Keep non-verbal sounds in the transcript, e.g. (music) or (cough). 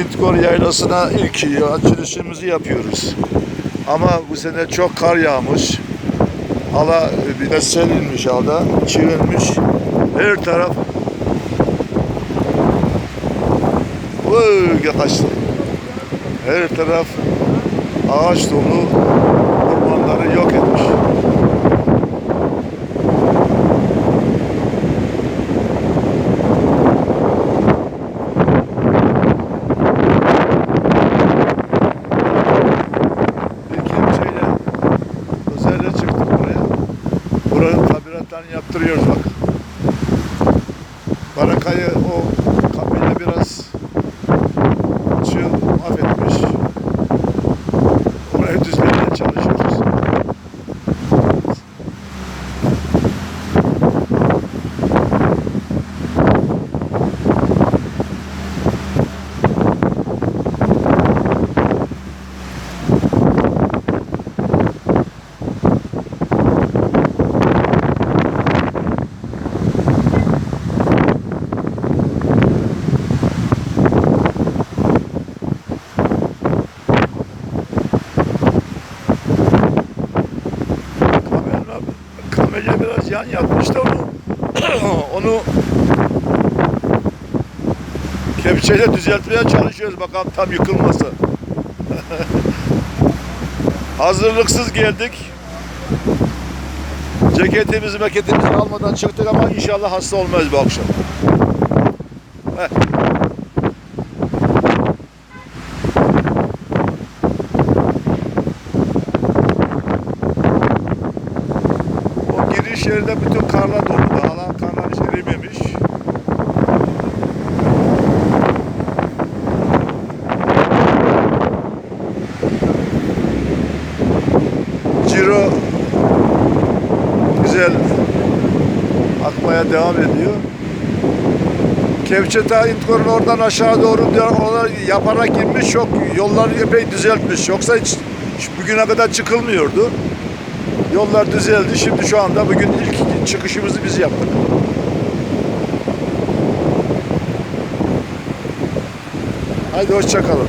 İtkor Yaylası'na ilk açılışımızı yapıyoruz. Ama bu sene çok kar yağmış. Hala bir de sel inmiş halda. Çığınmış. Her taraf Vay kaçtı. Her taraf ağaç dolu ormanları yok etmiş. Bir kepçeyle özellikle çıktık buraya. Buranın tabiratlarını yaptırıyoruz bak. Barakayı o kapıyla biraz kameraya biraz yan yatmış da onu onu kepçeyle düzeltmeye çalışıyoruz bakalım tam yıkılmasa. (laughs) Hazırlıksız geldik. Ceketimizi meketimizi almadan çıktık ama inşallah hasta olmayız bu akşam. Heh. Yerinde bütün karla dolu. Dağlar karlar hiç erimemiş. Ciro güzel akmaya devam ediyor. Kevçe ta İntkor'un oradan aşağı doğru diyor, oralar yaparak inmiş çok yolları epey düzeltmiş. Yoksa hiç, hiç bugüne kadar çıkılmıyordu. Yollar düzeldi. Şimdi şu anda bugün ilk çıkışımızı biz yaptık. Haydi hoşçakalın.